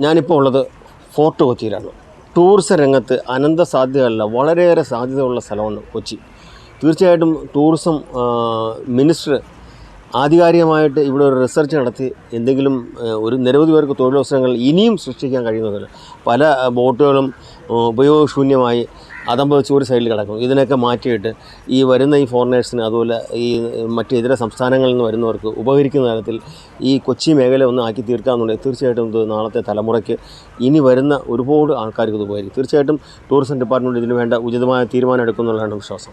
ഞാനിപ്പോൾ ഉള്ളത് ഫോർട്ട് കൊച്ചിയിലാണ്. ടൂറിസം രംഗത്ത് അനന്ത സാധ്യതകളല്ല വളരെയേറെ സാധ്യതയുള്ള സ്ഥലമാണ് കൊച്ചി. തീർച്ചയായിട്ടും ടൂറിസം മിനിസ്റ്റർ ആധികാരികമായിട്ട് ഇവിടെ ഒരു റിസർച്ച് നടത്തി എന്തെങ്കിലും ഒരു നിരവധി പേർക്ക് തൊഴിലവസരങ്ങൾ ഇനിയും സൃഷ്ടിക്കാൻ കഴിയുന്നതല്ല പല ബോട്ടുകളും ആ, ഉപയോഗശൂന്യമായി അതമ്പതിച്ച് ഒരു സൈഡിൽ കിടക്കും. ഇതിനൊക്കെ മാറ്റിയിട്ട് ഈ വരുന്ന ഈ ഫോറിനേഴ്സിന് അതുപോലെ ഈ മറ്റ് ഇതര സംസ്ഥാനങ്ങളിൽ നിന്ന് വരുന്നവർക്ക് ഉപകരിക്കുന്ന തരത്തിൽ ഈ കൊച്ചി മേഖല ഒന്ന് ആക്കി തീർക്കാമെന്നുണ്ടെങ്കിൽ തീർച്ചയായിട്ടും ഇത് നാളത്തെ തലമുറയ്ക്ക് ഇനി വരുന്ന ഒരുപാട് ആൾക്കാർക്ക് ഇത് ഉപകരിക്കും. തീർച്ചയായിട്ടും ടൂറിസം ഡിപ്പാർട്ട്മെന്റ് ഇതിന് വേണ്ട ഉചിതമായ തീരുമാനം എടുക്കുമെന്നുള്ളതാണ് വിശ്വാസം.